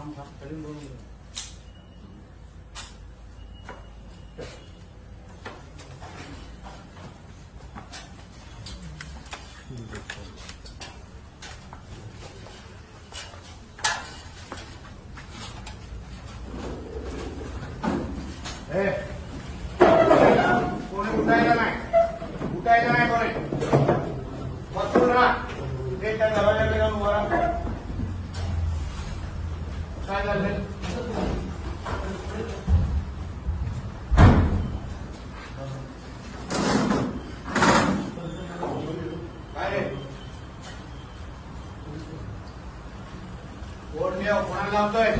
không không cái luôn luôn. Ê, cô lấy bụi tay ra này, bụi tay ra này con này, bật xuống ra, lên tay ra đây. कोणाला लावतोय.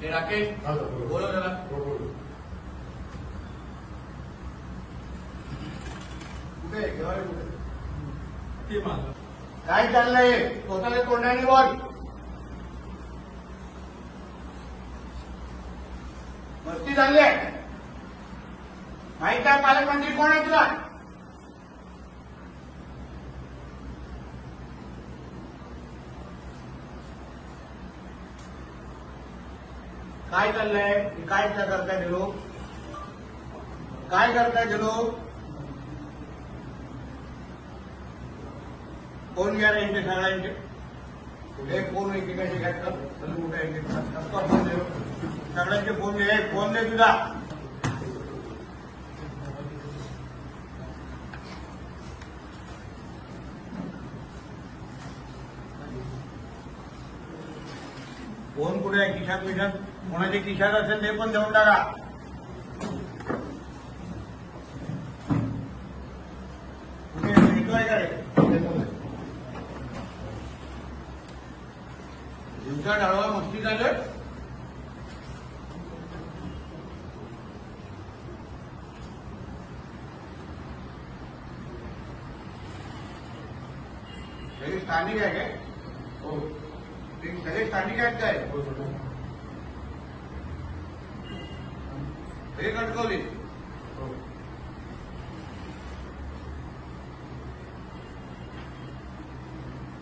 हे राकेश कुठे? आहे? घेवारे कुठे आहे? काय चाललंय? स्वतःला तोंडाने बोल. मस्ती चालली आहे. माहीत आहे पालकमंत्री कोण आहे तुला? काय चाललंय? हे काय करताय ते लोक? काय करताय ते लोक? फ़ोन घ्या यांचे सगळ्यांचे. हे फ़ोन एकेकाचे घ्यायचं सगळ्यांचे फ़ोन घे. फ़ोन दे तुझा. फ़ोन कुठे आहे? खिशात मिशात कोणाची खिशात असेल ते पण देऊन टाका. कुठे भेटतोय काय दिवसा डाळवा मस्ती झालं? सगळे स्थानिक आहे काय? हो. ते सगळे स्थानिक आहेत काय? हो, हे. कटकवली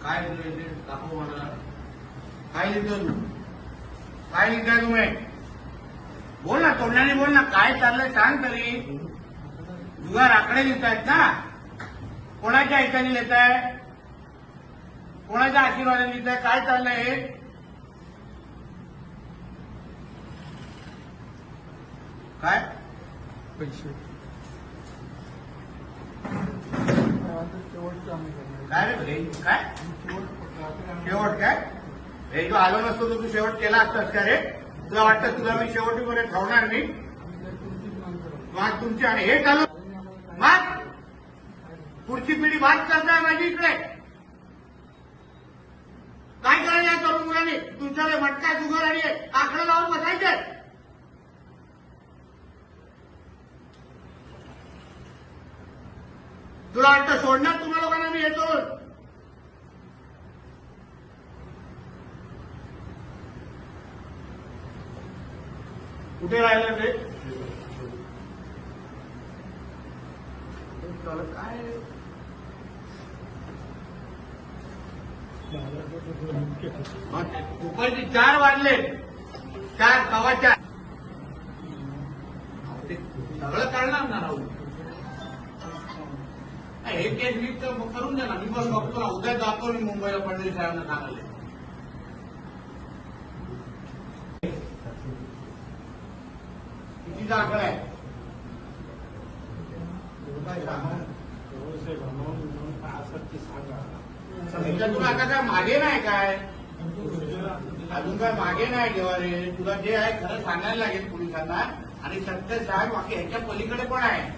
काय लिहिलंय ते दाखव मला. काय लिहितो तू काय लिहिताय तुम्ही. बोल ना तोंडाने बोल ना काय चाललंय सांग तरी. जुगार आकडे लिहितायत ना. कोणाच्या ऐकाने लिहिताय? कोणाच्या आशीर्वादाने लिहिताय? काय चाललंय हे? काय? पैसे. काय रे? भाई काय? शेवट काय? हे जो आलो नसतो तर तू शेवट केला असतास का रे? तुला वाटतं तुला मी शेवटीपर्यंत ठेवणार नाही? मग तुमची आणि हे चालू मग पुढची पिढी बात करताय माझी इकडे. काय करायचं तरुण मुलांनी? तुमच्याकडे मटका जुगार आणि आकडे लावून बसायचे? तुला वाटतं सोडणार तुम्हा लोकांना मी येतो कुठे राहिलं ते? काय? दुपारचे चार वाजले. चार सव्वा चार. ते सगळं करणार ना राहू हे केस मी तर करून द्या ना मी बस बघतो उद्या जातो मी मुंबईला पंडित साहेबांना सांगायला कितीचा आकडा आहे? म्हणजे तुला आता काय मागे नाही काय? अजून काय मागे नाही घेवा रे तुला जे आहे खरं सांगायला लागेल पोलिसांना. आणि सत्य साहेब बाकी ह्याच्या पलीकडे पण आहे.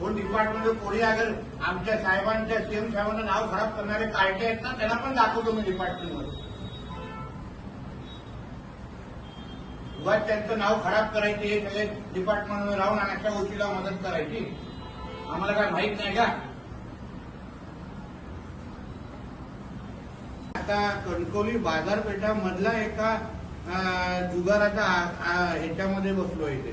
कोण डिपार्टमेंट कोणी अगर आमच्या साहेबांच्या सीएम साहेबांना नाव खराब करणारे कार्टे आहेत ना त्यांना पण दाखवतो मी डिपार्टमेंटमध्ये उगाच त्यांचं नाव खराब करायचे हे सगळे डिपार्टमेंटमध्ये राहून आणि अशा गोष्टीला मदत करायची. आम्हाला काय माहीत नाही का? आता कणकवली बाजारपेठामधला एका जुगाराच्या ह्याच्यामध्ये बसलो इथे.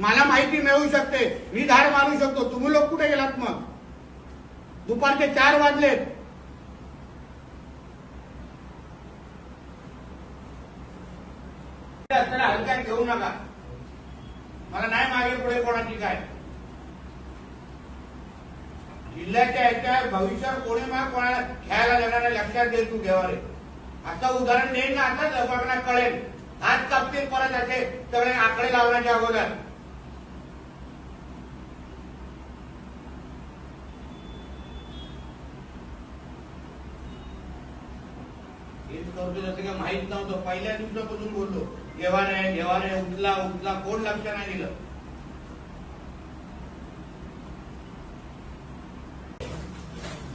मला माहिती मिळू शकते. मी धार मारू शकतो. तुम्ही लोक कुठे गेलात मग? दुपारचे चार वाजलेत. असताना हलक्यात घेऊ नका. मला नाही मागे पुढे कोणाची काय. जिल्ह्याच्या याच्या भविष्यात कोणी मग कोणाला खेळायला देणार लक्षात दे तू घेवारे. आता उदाहरण देईन ना आता लोकांना कळेल. हात कापतील परत असे सगळे आकडे लावण्याच्या अगोदर. जसं काही माहीत नव्हतं. पहिल्या दिवसापासून बोललो घेवा रे घेवा रे उचला उचला कोण लक्ष नाही दिलं.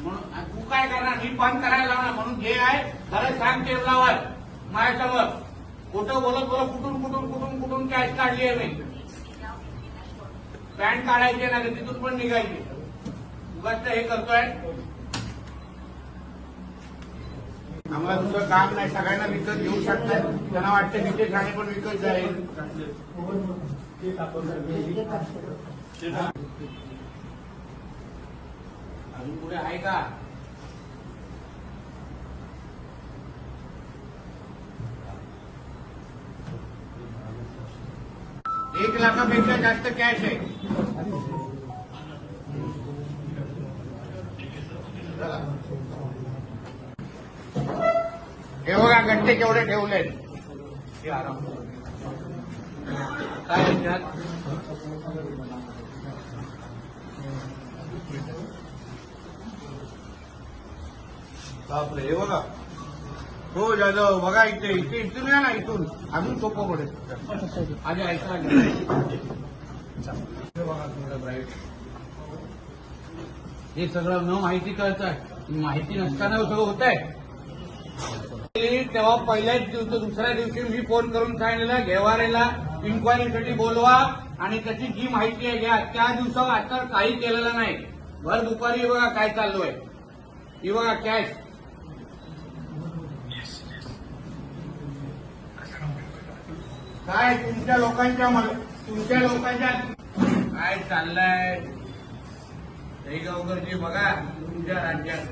म्हणून तू काय करणार? मी बंद करायला लावणार म्हणून जे आहे खरं सांग टेबलावर माझ्यासमोर कुठं बोलत बोलत कुठून कुठून कुठून कुठून कॅश काढली आहे मी? पॅन्ट काढायची ना तिथून पण निघायची. उगाच हे करतोय. आम्हाला दुसरं काम नाही. सगळ्यांना विकत घेऊ शकतात. त्यांना वाटतं तिथे खाणे पण विकत जाईल. अजून पुढे आहे का? एक लाखापेक्षा जास्त कॅश आहे. चला. हे बघा गट्टे केवढे ठेवले काय याच्यात? बापरे हे बघा. हो जाधव बघा इथे इथे इथून या ना इथून. अजून सोपं पडेल. आधी ऐका हे बघा ब्राईट हे सगळं न माहिती कळत आहे माहिती नसताना सगळं होत आहे तेव्हा पहिल्याच दिवशी दुसऱ्या दिवशी मी फोन करून सांगितलेलं घेवारेला इन्क्वायरीसाठी बोलवा. आणि त्याची जी माहिती आहे घ्या. त्या दिवसावर आता काही केलेलं नाही. भर दुपारी हे बघा काय चालू आहे ही बघा कॅश काय तुमच्या लोकांच्या तुमच्या लोकांच्या काय चाललंय? दहीगावकरजी बघा तुमच्या राज्यात.